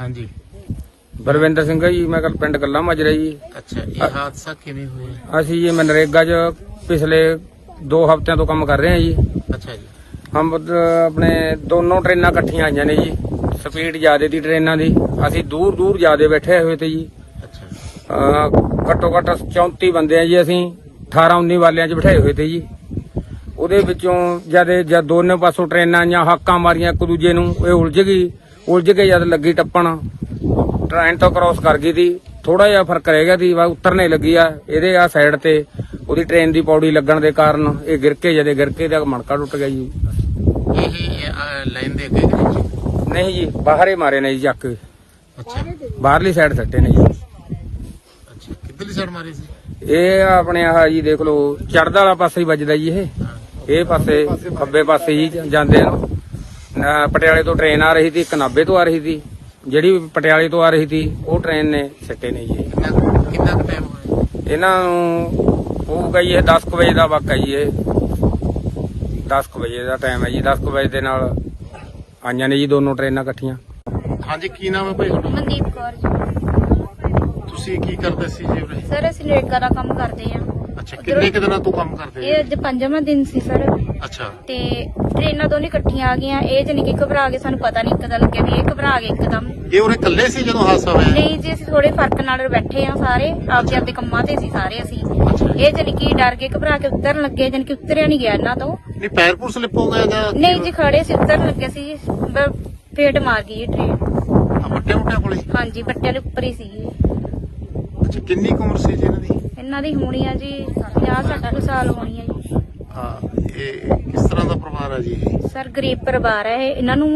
ਹਾਂਜੀ। ਬਲਵਿੰਦਰ ਸਿੰਘ ਜੀ ਮੈਂ ਕੱਲ ਪਿੰਡ ਗੱਲਾ ਮਾਜਰਾ ਜੀ। ਅੱਛਾ ਇਹ ਹਾਦਸਾ ਕਿਵੇਂ ਹੋਇਆ? ਅਸੀਂ ਜੀ ਮਨਰੇਗਾ 'ਚ ਪਿਛਲੇ 2 ਹਫ਼ਤਿਆਂ ਤੋਂ ਕੰਮ ਕਰ ਰਹੇ ਹਾਂ ਜੀ। ਅੱਛਾ ਜੀ। ਹਮ ਆਪਣੇ ਦੋਨੋਂ ਟ੍ਰੇਨਾਂ ਇਕੱਠੀਆਂ ਆਈਆਂ ਨੇ ਜੀ। ਸਪੀਡ ਜ਼ਿਆਦੇ ਦੀ ਟ੍ਰੇਨਾਂ ਦੀ। ਅਸੀਂ ਦੂਰ ਦੂਰ ਜ਼ਿਆਦੇ ਬੈਠੇ ਹੋਏ ਤੇ ਜੀ। ਅੱਛਾ। ਘੱਟੋ ਘੱਟ 34 ਬੰਦੇ ਆ ਜੀ ਅਸੀਂ 18 19 ਵਾਲਿਆਂ 'ਚ ਬਿਠਾਏ ਹੋਏ ਤੇ ਜੀ। ਉਹਦੇ ਵਿੱਚੋਂ ਜਦ ਜਦ ਦੋਨੇ ਪਾਸੋਂ ਟ੍ਰੇਨਾਂ ਆਈਆਂ ਹਾਕਾਂ ਮਾਰੀਆਂ ਇੱਕ ਦੂਜੇ ਨੂੰ ਇਹ ਉਲਝ ਗਈ। ਉਲਝ ਕੇ ਜਦ ਲੱਗੀ ਟੱਪਣ ਟ੍ਰੇਨ ਤੋਂ ਕ੍ਰਾਸ ਕਰ ਗਈ ਦੀ ਥੋੜਾ ਜਿਹਾ ਫ਼ਰਕ ਰਹਿ ਗਿਆ ਸੀ ਵਾ ਉਤਰਨੇ ਲੱਗੀ ਆ ਇਹਦੇ ਆ ਸਾਈਡ ਤੇ ਉਹਦੀ ਟ੍ਰੇਨ ਦੀ ਪੌੜੀ ਲੱਗਣ ਦੇ ਕਾਰਨ ਇਹ ਗਿਰ ਕੇ ਜਦੇ ਗਿਰ ਕੇ ਦਾ ਮਣਕਾ ਟੁੱਟ ਗਿਆ ਜੀ। ਇਹ ਲਾਈਨ ਦੇ ਅੱਗੇ ਨਹੀਂ ਜੀ ਬਾਹਰੇ ਮਾਰੇ ਨੇ ਜੀ ਚੱਕ ਅੱਛਾ। ਬਾਹਰਲੀ ਸਾਈਡ ਸੱਟੇ ਨੇ ਜੀ। ਅੱਛਾ ਕਿੱਧਰਲੀ ਸਾਈਡ ਮਾਰੀ ਸੀ? ਇਹ ਆਪਣੇ ਆਹ ਜੀ ਦੇਖ ਲਓ ਚੜਦਾ ਵਾਲਾ ਪਾਸੇ ਹੀ ਵੱਜਦਾ ਜੀ ਇਹ। ਇਹ ਪਾਸੇ ਖੱਬੇ ਪਾਸੇ ਹੀ ਜਾਂਦੇ ਪਟਿਆਲੇ ਤੋਂ ਟ੍ਰੇਨ ਆ ਰਹੀ ਸੀ ਇੱਕ ਨਾਭੇ ਤੋਂ ਆ ਰਹੀ ਸੀ। ਜਿਹੜੀ ਪਟਿਆਲੇ ਤੋਂ ਆ ਰਹੀ ਸੀ ਉਹ ਟ੍ਰੇਨ ਨੇ ਸਿੱਟੇ ਨੇ ਜੀ। ਕਿੰਨਾ ਟਾਈਮ ਹੋਇਆ? ਇਹਨਾਂ ਨੂੰ ਹੋਊਗਾ ਜੀ ਇਹ 10 ਕੁ ਵਜੇ ਦਾ ਵਾਕਾ ਜੀ ਇਹ। 10 ਕੁ ਵਜੇ ਦਾ ਟਾਈਮ ਹੈ ਜੀ 10 ਕੁ ਵਜੇ ਦੇ ਨਾਲ ਆਈਆਂ ਨੇ ਜੀ ਦੋਨੋਂ ਟ੍ਰੇਨਾਂ ਇਕੱਠੀਆਂ। ਹਾਂਜੀ ਕੀ ਨਾਮ ਹੈ ਭਾਈ ਤੁਹਾਡਾ? ਮਨਦੀਪ ਕੌਰ ਜੀ। ਤੁਸੀਂ ਕੀ ਕਰਦੇ ਸੀ ਜੀ ਉਰੇ? ਸਰ ਅਸੀਂ ਨਰੇਗਾ ਦਾ ਕੰਮ ਕਰਦੇ ਆ ਅੱਛਾ ਕਿੰਨੇ ਕੁ ਦਿਨਾਂ ਤੋਂ ਕੰਮ ਕਰਦੇ ਇਹ ਅੱਜ ਪੰਜਵਾਂ ਦਿਨ ਸੀ ਸਰ। ਅੱਛਾ। ਤੇ ਟ੍ਰੇਨਾਂ ਦੋਨੇ ਇਕੱਠੀਆਂ ਆ ਗਈਆਂ। ਇਹ ਜਾਨੀ ਕਿ ਘਬਰਾ ਗਏ ਸਾਨੂੰ ਪਤਾ ਨਹੀਂ ਇੱਕਦਮ ਲੱਗਿਆ ਵੀ ਇਹ ਘਬਰਾ ਗਏ ਇੱਕਦਮ। ਇਹ ਉਰੇ ਇਕੱਲੇ ਸੀ ਜਦੋਂ ਹਾਦਸਾ ਹੋਇਆ? ਨਹੀਂ ਜੀ ਅਸੀਂ ਥੋੜੇ ਫ਼ਰਕ ਨਾਲ ਬੈਠੇ ਆ ਸਾਰੇ। ਆਪਦੇ ਆਪਦੇ ਕੰਮਾਂ ਤੇ ਸੀ ਸਾਰੇ ਅਸੀਂ। ਇਹ ਜਾਨੀ ਕਿ ਡਰ ਕੇ ਘਬਰਾ ਕੇ ਉਤਰਨ ਲੱਗੇ ਜਾਨੀ ਕਿ ਉਤਰਿਆ ਨਹੀਂ ਗਿਆ ਇਹਨਾਂ ਤੋਂ। ਨਹੀਂ ਪੈਰ ਪੂਰ ਸਲਿੱਪ ਹੋ ਗਿਆ ਜਾਂ ਨਹੀਂ ਜੀ ਖੜੇ ਸੀ ਉਤਰਨ ਲੱਗੇ ਸੀ। ਜੀ ਫੇਟ ਮਾਰ ਗਈ ਇਹ ਟ੍ਰੇਨ। ਵੱਡੇ ਮੁੱਟਿਆਂ ਕੋਲੇ? ਹਾਂਜੀ ਬੱਟਿਆਂ ਦੇ ਉੱਪਰ ਹੀ ਸੀ ਅੱਛਾ ਕਿੰਨੀ ਕੁ ਉਮਰ ਸੀ ਜੀ ਇਹਨਾਂ ਦੀ? ਇਹਨਾਂ ਦੀ ਹੋਣੀ ਆ ਜੀ 50 60 ਸਾਲ ਹੋਣੀ ਆ ਜੀ। ਹਾਂ ਇਹ ਕਿਸ ਤਰ੍ਹਾਂ ਦਾ ਪਰਿਵਾਰ ਹੈ ਜੀ ਇਹ? ਸਰ ਗਰੀਬ ਪਰਿਵਾਰ ਹੈ ਇਹ। ਇਹਨਾਂ ਨੂੰ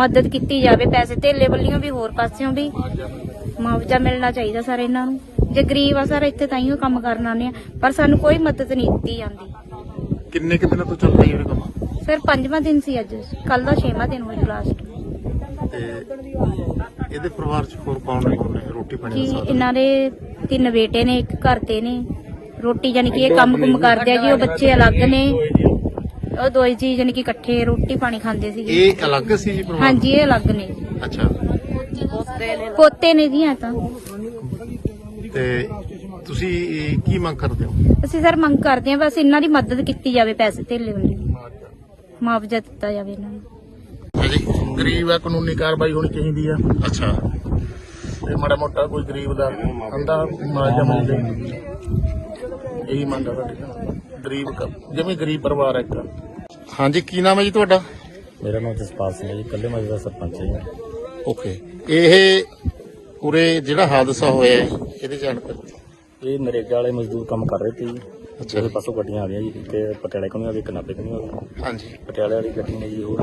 ਮਦਦ ਕੀਤੀ ਜਾਵੇ ਪੈਸੇ ਧੇਲੇ ਵੱਲੋਂ ਵੀ ਹੋਰ ਪਾਸਿਓਂ ਵੀ। ਮੁਆਵਜ਼ਾ ਮਿਲਣਾ ਚਾਹੀਦਾ ਸਰ ਇਹਨਾਂ ਨੂੰ। ਜੇ ਗਰੀਬ ਆ ਸਰ ਇੱਥੇ ਤਾਈਓ ਕੰਮ ਕਰਨ ਆਉਂਦੇ ਆ ਪਰ ਸਾਨੂੰ ਕੋਈ ਮਦਦ ਨਹੀਂ ਦਿੱਤੀ ਜਾਂਦੀ। ਕਿੰਨੇ ਕੁ ਦਿਨਾਂ ਤੋਂ ਚੱਲ ਰਹੀ ਹੈ ਇਹ ਕੰਮ? ਸਰ ਪੰਜਵਾਂ ਦਿਨ ਸੀ ਅੱਜ। ਕੱਲ ਦਾ ਛੇਵਾਂ ਦਿਨ ਹੋਇਆ ਲਾਸਟ ਤੇ ਇਹਦੇ ਪਰਿਵਾਰ ਚ ਹੋਰ ਕੌਣ ਨੇ? ਕੌਣ ਨੇ ਰੋਟੀ ਪਾਣੀ ਜੀ ਦਾ ਸਾਧਨ? ਇਹਨਾਂ ਦੇ ਤਿੰਨ ਬੇਟੇ ਨੇ ਇੱਕ ਘਰ ਤੇ ਨੇ। ਰੋਟੀ ਜਾਨੀ ਕਿ ਇਹ ਕੰਮ ਕੁਮ ਕਰਦੇ ਆ ਜੀ ਉਹ ਬੱਚੇ ਅਲੱਗ ਨੇ। ਉਹ ਦੋਈ ਜੀ ਜਾਨੀ ਕਿ ਇਕੱਠੇ ਰੋਟੀ ਪਾਣੀ ਖਾਂਦੇ ਸੀਗੇ। ਇਹ ਅਲੱਗ ਸੀ ਜੀ ਪਰਿਵਾਰ? ਹਾਂਜੀ ਇਹ ਅਲੱਗ ਨੇ। ਅੱਛਾ। ਪੋਤੇ ਨੇ। ਜੀ ਐ ਤਾਂ। ਤੇ ਤੁਸੀਂ ਇਹ ਕੀ ਮੰਗ ਕਰਦੇ ਹੋ? ਅਸੀਂ ਸਰ ਮੰਗ ਕਰਦੇ ਹਾਂ ਬਸ ਇਹਨਾਂ ਦੀ ਮਦਦ ਕੀਤੀ ਜਾਵੇ ਪੈਸੇ ਧੇਲੇ ਵੱਲੋਂ। ਮੁਆਵਜ਼ਾ ਦਿੱਤਾ ਜਾਵੇ ਇਹਨਾਂ ਨੂੰ। ਹਾਂਜੀ। ਗਰੀਬ ਆ ਕਾਨੂੰਨੀ ਕਾਰਵਾਈ ਹੋਣੀ ਚਾਹੀਦੀ ਆ। ਅੱਛਾ। ਤੇ ਮਾੜਾ ਮੋਟਾ ਕੋਈ ਗਰੀਬ ਦਾ ਅੰਦਾ ਮੁਆਵਜ਼ਾ ਮਿਲ ਜਾਏ ਇਹੀ ਮੰਗ ਆ ਸਾਡੀ ਗਰੀਬ ਕ- ਜਿਵੇਂ ਗਰੀਬ ਪਰਿਵਾਰ ਹੈ ਇੱਕ। ਹਾਂਜੀ ਕੀ ਨਾਮ ਹੈ ਜੀ ਤੁਹਾਡਾ? ਮੇਰਾ ਨਾਮ ਜਸਪਾਲ ਸਿੰਘ ਹੈ ਜੀ ਕੱਲੇ ਮਾਜੇ ਦਾ ਸਰਪੰਚ ਹੈ ਜੀ। ਓਕੇ। ਇਹ ਉਰੇ ਜਿਹੜਾ ਹਾਦਸਾ ਹੋਇਆ ਹੈ, ਇਹਦੇ ਜਾਣਕਾਰੀ ਇਹ ਨਰੇਗਾ ਵਾਲੇ ਮਜ਼ਦੂਰ ਕੰਮ ਕਰ ਰਹੇ ਸੀ ਜੀ। ਅੱਛਾ। ਉਹਦੇ ਪਾਸੋਂ ਗੱਡੀਆਂ ਆ ਰਹੀਆਂ ਜੀ ਤੇ ਪਟਿਆਲੇ ਕੋਲ ਨਹੀਂ ਆ ਰਹੀ ਕਨਾਪੇ ਕੋਲ ਨਹੀਂ ਆ। ਰਹੀ ਹਾਂਜੀ। ਪਟਿਆਲੇ ਵਾਲੀ ਗੱਡੀ ਨੇ ਜੀ ਉਹ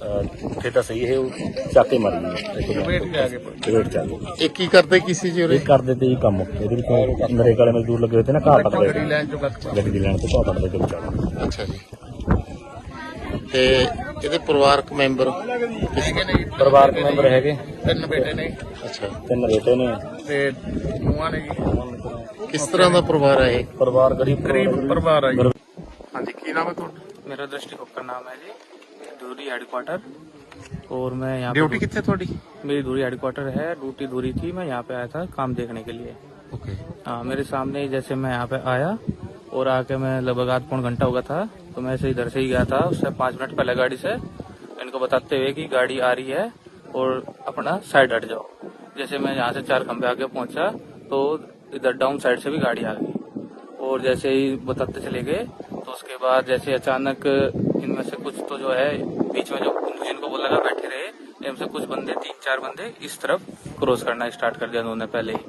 ਉੱਥੇ ਤਾਂ ਸਹੀ ਇਹ ਚਾਕੇ ਮਾਰੀ ਡਿਬੇਟ ਚੱਲ ਰਹੀ। ਇਹ ਕੀ ਕਰਦੇ ਕੀ ਸੀ ਜੀ ਉਰੇ? ਇਹ ਕਰਦੇ ਤੇ ਹੀ ਕੰਮ। ਇਹਦੇ ਵਿੱਚ ਨਰੇਗਾ ਵਾਲੇ ਮਜ਼ਦੂਰ ਲੱਗੇ ਹੋਏ ਤੇ ਨਾ ਘਾਹ ਕੱਟਦੇ ਸੀ। ਗੱਡੀ ਦੀ ਲੈਣ ਤੇ ਘਾਹ ਕੱਟਦੇ ਤੇ ਅੱਛਾ ਜੀ। ਤੇ ਇਹਦੇ ਪਰਿਵਾਰਕ ਮੈਂਬਰ ਪਰਿਵਾਰਕ ਮੈਂਬਰ ਹੈਗੇ। ਤਿੰਨ ਬੇਟੇ ਨੇ। ਅੱਛਾ। ਤਿੰਨ ਬੇਟੇ ਨੇ। ਤੇ ਨੂੰਹਾਂ ਨੇ ਕਿਸ ਤਰ੍ਹਾਂ ਦਾ ਪਰਿਵਾਰ ਹੈ ਇਹ? ਪਰਿਵਾਰ ਗਰੀਬ ਪਰਿਵਾਰ ਹੈ ਹਾਂਜੀ ਕੀ ਨਾਮ ਹੈ ਤੁਹਾਡਾ? ਮੇਰਾ ਦ੍ਰਿਸ਼ਟੀ ਹੁਕਮ ਨਾਮ ਹੈ ਜੀ। धूरी हेडक्वार्टर और मैं यहाँ ड्यूटी कितने थोड़ी? मेरी धूरी हेडक्वार्टर है ड्यूटी धूरी थी मैं यहाँ पे आया था काम देखने के लिए। ओके हाँ मेरे सामने जैसे मैं यहाँ पे आया और आके मैं लगभग आध पौन घंटा होगा था तो मैं इधर से ही गया था उससे पाँच मिनट पहले गाड़ी से। इनको बताते हुए कि गाड़ी आ रही है और अपना साइड हट जाओ। जैसे मैं यहाँ से चार खंबे आके पहुँचा तो इधर डाउन साइड से भी गाड़ी आ गई। और जैसे ही बताते चले गए तो उसके बाद जैसे अचानक इनमें से कुछ तो जो है बीच में जो जिनको बोला था बैठे रहे इनमें से कुछ बंदे तीन चार बंदे इस तरफ़ क्रॉस करना स्टार्ट कर दिया उन्होंने पहले ही।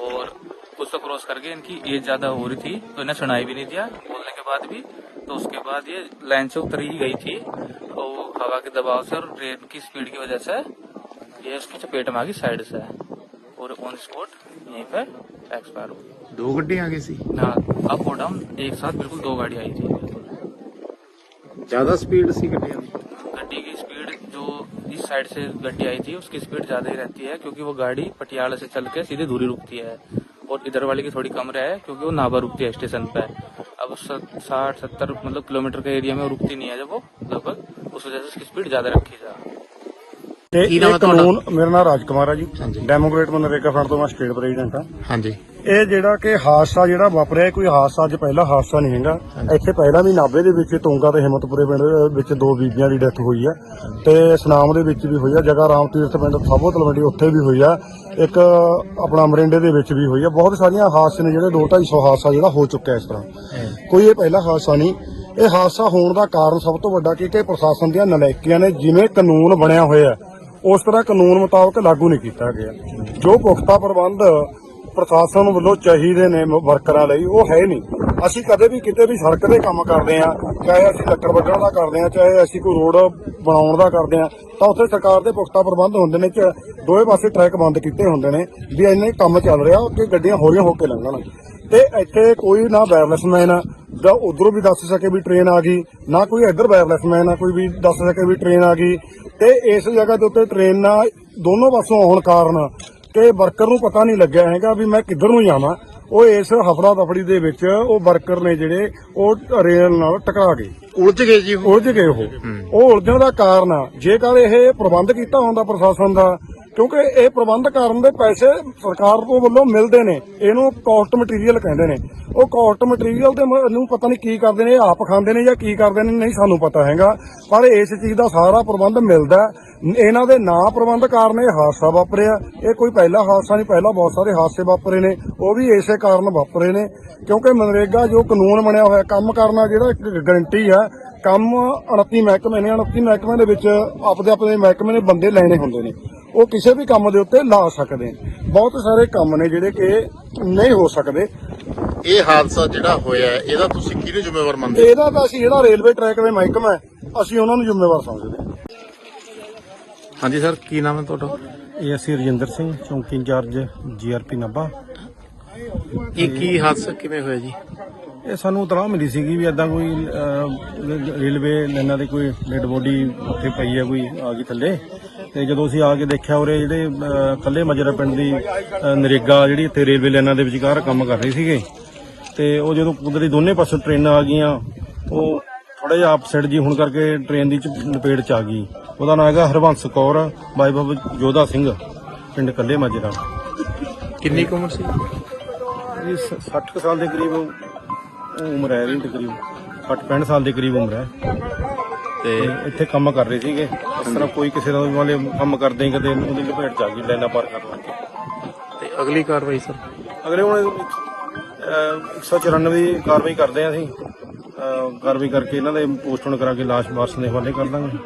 और कुछ तो क्रॉस करके इनकी एज ज़्यादा हो रही थी तो इन्हें सुनाई भी नहीं दिया। बोलने के बाद भी तो उसके बाद ये लाइन से उतर ही गई थी। और हवा के दबाव से और ट्रेन की स्पीड की वजह से ये उसकी चपेट में आ गई साइड से। और ऑन स्पॉट यहीं पर एक्सपायर हो दो गड्डी आ गई थी हाँ अप और डाउन एक साथ बिल्कुल दो गाड़ी आई थी। ਜ਼ਿਆਦਾ ਸਪੀਡ ਸੀ ਗੱਡੀਆਂ ਦੀ गड्डी की स्पीड जो इस साइड से गड्डी आई थी उसकी स्पीड ज्यादा ही रहती है क्योंकि वो गाड़ी पटियाला से चल के सीधे दूरी रुकती है और इधर वाली की थोड़ी कम रहे क्योंकि वो नाभा रुकती है स्टेशन पे अब साठ सत्तर मतलब किलोमीटर के एरिया में वो रुकती नहीं है जब वो लगभग उस वजह से उसकी स्पीड ज्यादा रखी जा ਤੇ ਕੀ ਨਾਮ ਹੈ ਇਹ ਤੁਹਾਡਾ? ਕਾਨੂੰਨ ਮੇਰਾ ਨਾਮ ਰਾਜਕੁਮਾਰ ਹੈ ਜੀ ਹਾਂਜੀ। ਡੈਮੋਕ੍ਰੇਟ ਮਨਰੇਗਾ ਫਰੰਟ ਤੋਂ ਮੈਂ ਸਟੇਟ ਪ੍ਰੈਜ਼ੀਡੈਂਟ ਹਾਂ ਹਾਂਜੀ ਇਹ ਜਿਹੜਾ ਕਿ ਹਾਦਸਾ ਜਿਹੜਾ ਵਾਪਰਿਆ ਕੋਈ ਹਾਦਸਾ ਅੱਜ ਪਹਿਲਾ ਹਾਦਸਾ ਨਹੀਂ ਹੈਗਾ। ਇੱਥੇ ਪਹਿਲਾਂ ਵੀ ਨਾਭੇ ਦੇ ਵਿੱਚ ਤੋਂਗਾ ਤੇ ਹਿੰਮਤਪੁਰੇ ਪਿੰਡ ਵਿੱਚ ਦੋ ਬੀਬੀਆਂ ਦੀ ਡੈਥ ਹੋਈ ਹੈ ਤੇ ਸਨਾਮ ਦੇ ਵਿੱਚ ਵੀ ਹੋਈ ਹੈ ਜਗਾ ਰਾਮ ਤੀਰਥ ਪਿੰਡ ਸਾਬੋ ਤਲਵੰਡੀ ਉੱਥੇ ਵੀ ਹੋਈ ਹੈ ਇੱਕ ਆਪਣਾ ਮਰਿੰਡੇ ਦੇ ਵਿੱਚ ਵੀ ਹੋਈ ਹੈ ਬਹੁਤ ਸਾਰੀਆਂ ਹਾਦਸੇ ਨੇ ਜਿਹੜੇ 2-250 ਹਾਦਸਾ ਜਿਹੜਾ ਹੋ ਚੁੱਕਿਆ ਇਸ ਤਰ੍ਹਾਂ। ਕੋਈ ਇਹ ਪਹਿਲਾ ਹਾਦਸਾ ਨਹੀਂ। ਇਹ ਹਾਦਸਾ ਹੋਣ ਦਾ ਕਾਰਨ ਸਭ ਤੋਂ ਵੱਡਾ ਕੀ ਕਿ ਪ੍ਰਸ਼ਾਸਨ ਦੀਆਂ ਨਲਾਇਕੀਆਂ ਨੇ ਜਿਵੇਂ ਕਾਨੂੰਨ ਬਣਿਆ ਹੋਇਆ ਉਸ ਤਰ੍ਹਾਂ ਕਾਨੂੰਨ ਮੁਤਾਬਕ ਲਾਗੂ ਨਹੀਂ ਕੀਤਾ ਗਿਆ। ਜੋ ਪੁਖਤਾ ਪ੍ਰਬੰਧ ਪ੍ਰਸ਼ਾਸਨ ਵੱਲੋਂ ਚਾਹੀਦੇ ਨੇ ਵਰਕਰਾਂ ਲਈ, ਉਹ ਹੈ ਨਹੀਂ। ਅਸੀਂ ਕਦੇ ਵੀ ਕਿਤੇ ਵੀ ਸੜਕ ਦੇ ਕੰਮ ਕਰਦੇ ਆ ਚਾਹੇ ਅਸੀਂ ਲੱਕੜ ਵੱਢਣ ਦਾ ਕਰਦੇ ਆ ਚਾਹੇ ਅਸੀਂ ਕੋਈ ਰੋਡ ਬਣਾਉਣ ਦਾ ਕਰਦੇ ਆ ਤਾਂ ਉੱਥੇ ਸਰਕਾਰ ਦੇ ਪੁਖਤਾ ਪ੍ਰਬੰਧ ਹੁੰਦੇ ਨੇ ਕਿ ਦੋਵੇਂ ਪਾਸੇ ਟਰੈਕ ਬੰਦ ਕੀਤੇ ਹੁੰਦੇ ਨੇ, ਵੀ ਇੰਨੇ ਕੰਮ ਚੱਲ ਰਿਹਾ ਕਿ ਗੱਡੀਆਂ ਹੌਲੀਆਂ ਹੋ ਕੇ ਲੰਘਣ। ਤੇ ਇੱਥੇ ਕੋਈ ਨਾ ਵਾਇਰਲੈਸਮੈਨ, ਜਾਂ ਉਧਰੋਂ ਵੀ ਦੱਸ ਸਕੇ ਵੀ ਟ੍ਰੇਨ ਆ ਗਈ, ਨਾ ਕੋਈ ਇੱਧਰ ਵਾਇਰਲੈਸਮੈਨ ਆ ਕੋਈ ਵੀ ਦੱਸ ਸਕੇ ਵੀ ਟ੍ਰੇਨ ਆ ਗਈ। ਤੇ ਇਸ ਜਗ੍ਹਾ ਦੇ ਉੱਤੇ ਟ੍ਰੇਨਾਂ ਦੋਨੋਂ ਪਾਸੋਂ ਆਉਣ ਕਾਰਨ ਕਿ ਵਰਕਰ ਨੂੰ ਪਤਾ ਨਹੀਂ ਲੱਗਿਆ ਹੈਗਾ ਵੀ ਮੈਂ ਕਿੱਧਰ ਨੂੰ ਜਾਵਾਂ। ਉਹ ਇਸ ਹਫੜਾ ਦਫੜੀ ਦੇ ਵਿੱਚ ਉਹ ਵਰਕਰ ਨੇ ਜਿਹੜੇ ਉਹ ਰੇਲ ਨਾਲ ਟਕਰਾ ਗਏ। ਉਲਝ ਗਏ ਜੀ। ਉਲਝ ਗਏ ਉਹ। ਉਹ ਉਲਝਣ ਦਾ ਕਾਰਨ ਆ। ਜੇਕਰ ਇਹ ਪ੍ਰਬੰਧ ਕੀਤਾ ਹੁੰਦਾ ਪ੍ਰਸ਼ਾਸਨ ਦਾ ਕਿਉਂਕਿ ਇਹ ਪ੍ਰਬੰਧ ਕਰਨ ਦੇ ਪੈਸੇ ਸਰਕਾਰ ਤੋਂ ਵੱਲੋਂ ਮਿਲਦੇ ਨੇ। ਇਹਨੂੰ ਕਾਸਟ ਮਟੀਰੀਅਲ ਕਹਿੰਦੇ ਨੇ। ਉਹ ਕਾਸਟ ਮਟੀਰੀਅਲ ਦੇ ਮ- ਨੂੰ ਪਤਾ ਨਹੀਂ ਕੀ ਕਰਦੇ ਨੇ ਆਪ ਖਾਂਦੇ ਨੇ ਜਾਂ ਕੀ ਕਰਦੇ ਨੇ, ਨਹੀਂ ਸਾਨੂੰ ਪਤਾ ਹੈਗਾ। ਪਰ ਇਸ ਚੀਜ਼ ਦਾ ਸਾਰਾ ਪ੍ਰਬੰਧ ਮਿਲਦਾ ਇਹਨਾਂ ਦੇ ਨਾ ਪ੍ਰਬੰਧ ਕਾਰਨ ਇਹ ਹਾਦਸਾ ਵਾਪਰਿਆ। ਇਹ ਕੋਈ ਪਹਿਲਾ ਹਾਦਸਾ ਨਹੀਂ, ਪਹਿਲਾਂ ਬਹੁਤ ਸਾਰੇ ਹਾਦਸੇ ਵਾਪਰੇ ਨੇ। ਉਹ ਵੀ ਇਸੇ ਕਾਰਨ ਵਾਪਰੇ ਨੇ। ਕਿਉਂਕਿ ਮਨਰੇਗਾ ਜੋ ਕਾਨੂੰਨ ਬਣਿਆ ਹੋਇਆ, ਕੰਮ ਕਰਨਾ ਜਿਹੜਾ ਇੱਕ ਗਰੰਟੀ ਹੈ, ਕੰਮ 29 ਮਹਿਕਮੇ ਨੇ। 29 ਮਹਿਕਮੇ ਦੇ ਵਿੱਚ ਆਪਦੇ ਆਪਣੇ ਮਹਿਕਮੇ ਨੇ ਬੰਦੇ ਲੈਣੇ ਹੁੰਦੇ ਨੇ। ਉਹ ਕਿਸੇ ਵੀ ਕੰਮ ਦੇ ਉੱਤੇ ਲਾ ਸਕਦੇ ਨੇ। ਬਹੁਤ ਸਾਰੇ ਕੰਮ ਨੇ ਜਿਹੜੇ ਕਿ ਨਹੀਂ ਹੋ ਸਕਦੇ। ਇਹ ਹਾਦਸਾ ਜਿਹੜਾ ਹੋਇਆ ਹੈ, ਇਹਦਾ ਤੁਸੀਂ ਕਿਹਨੂੰ ਜ਼ਿੰਮੇਵਾਰ ਮੰਨਦੇ ਹੋ? ਇਹਦਾ ਤਾਂ ਅਸੀਂ ਜਿਹੜਾ ਰੇਲਵੇ ਟਰੈਕ ਦੇ ਮਹਿਕਮਾ ਹੈ ਅਸੀਂ ਉਹਨਾਂ ਨੂੰ ਜ਼ਿੰਮੇਵਾਰ ਸਮਝਦੇ ਹਾਂ। ਹਾਂਜੀ ਸਰ ਕੀ ਨਾਮ ਹੈ ਤੁਹਾਡਾ? ਇਹ ਅਸੀਂ ਰਜਿੰਦਰ ਸਿੰਘ ਚੌਂਕੀ ਇੰਚਾਰਜ ਜੀਆਰਪੀ ਨਾਭਾ। ਇਹ ਕੀ ਹਾਦਸਾ ਕਿਵੇਂ ਹੋਇਆ ਜੀ? ਇਹ ਸਾਨੂੰ ਇਤਲਾਹ ਮਿਲੀ ਸੀਗੀ ਵੀ ਐਦਾਂ ਕੋਈ ਅਹ, ਰੇਲਵੇ ਲਾਈਨਾਂ ਦੇ ਕੋਈ ਡੈਡ ਬੋਡੀ ਉੱਥੇ ਪਈ ਹੈ ਕੋਈ ਆ ਗਈ ਥੱਲੇ। ਤੇ ਜਦੋਂ ਅਸੀਂ ਆ ਕੇ ਦੇਖਿਆ ਉਰੇ ਜਿਹੜੇ ਅਹ, ਮਜਰਾ ਪਿੰਡ ਦੀ ਅਹ, ਨਰੇਗਾ ਜਿਹੜੀ ਇੱਥੇ ਰੇਲਵੇ ਲਾਈਨਾਂ ਦੇ ਵਿਚਕਾਰ ਕੰਮ ਕਰ ਰਹੀ ਸੀਗੇ। ਤੇ ਉਹ ਜਦੋਂ ਕੁਦਰਤੀ ਦੋਨੇ ਪਾਸੋਂ ਟ੍ਰੇਨਾਂ ਆ ਗਈਆਂ ਉਹ ਥੋੜਾ ਜਿਹਾ ਆਪਸਾਈਡ ਜੀ ਹੁਣ ਕਰਕੇ ਟ੍ਰੇਨ ਦੀ ਚ- ਲਪੇਟ ਚ ਆ ਗਈ। ਉਹਦਾ ਨਾਮ ਹੈਗਾ ਹਰਵੰਸ ਕੌਰ ਬਾਈਬਬ ਜੋਧਾ ਸਿੰਘ ਪਿੰਡ ਕੱਲੇ ਮਾਜਰਾ। ਕਿੰਨੀ ਕੁ ਉਮਰ ਸੀ? ਇਹ 60 ਕੁ ਸਾਲ ਦੇ ਕਰੀਬ ਉਮਰ ਹੈ ਇਹਦੀ ਤਕਰੀਬ 60 65 ਸਾਲ ਦੇ ਕਰੀਬ ਉਮਰ ਹੈ। ਤੇ ਇੱਥੇ ਕੰਮ ਕਰ ਰਹੇ ਸੀਗੇ। ਇਸ ਤਰ੍ਹਾਂ ਕੋਈ ਕਿਸੇ ਦਾ ਵਾਲੇ ਕੰਮ ਕਰਦੇ ਹੀ ਕਦੇ ਉਹਦੀ ਲਪੇਟ ਚ ਆ ਗਈ ਲਾਈਨਾਂ ਪਾਰ ਕਰ ਲੱਗੇ ਤੇ ਅਗਲੀ ਕਾਰਵਾਈ ਸਰ? ਅਗਲੇ ਹੁਣ ਅਹ, 194 ਦੀ ਕਾਰਵਾਈ ਕਰਦੇ ਆ ਅਸੀਂ। ਕਾਰਵਾਈ ਕਰਕੇ ਇਹਨਾਂ ਦੇ ਪੋਸਟਮਾਰਟਮ ਕਰਾ ਕੇ ਲਾਸ਼ ਵਾਰਸ ਦੇ ਹਵਾਲੇ ਕਰ ਦਾਂਗੇ।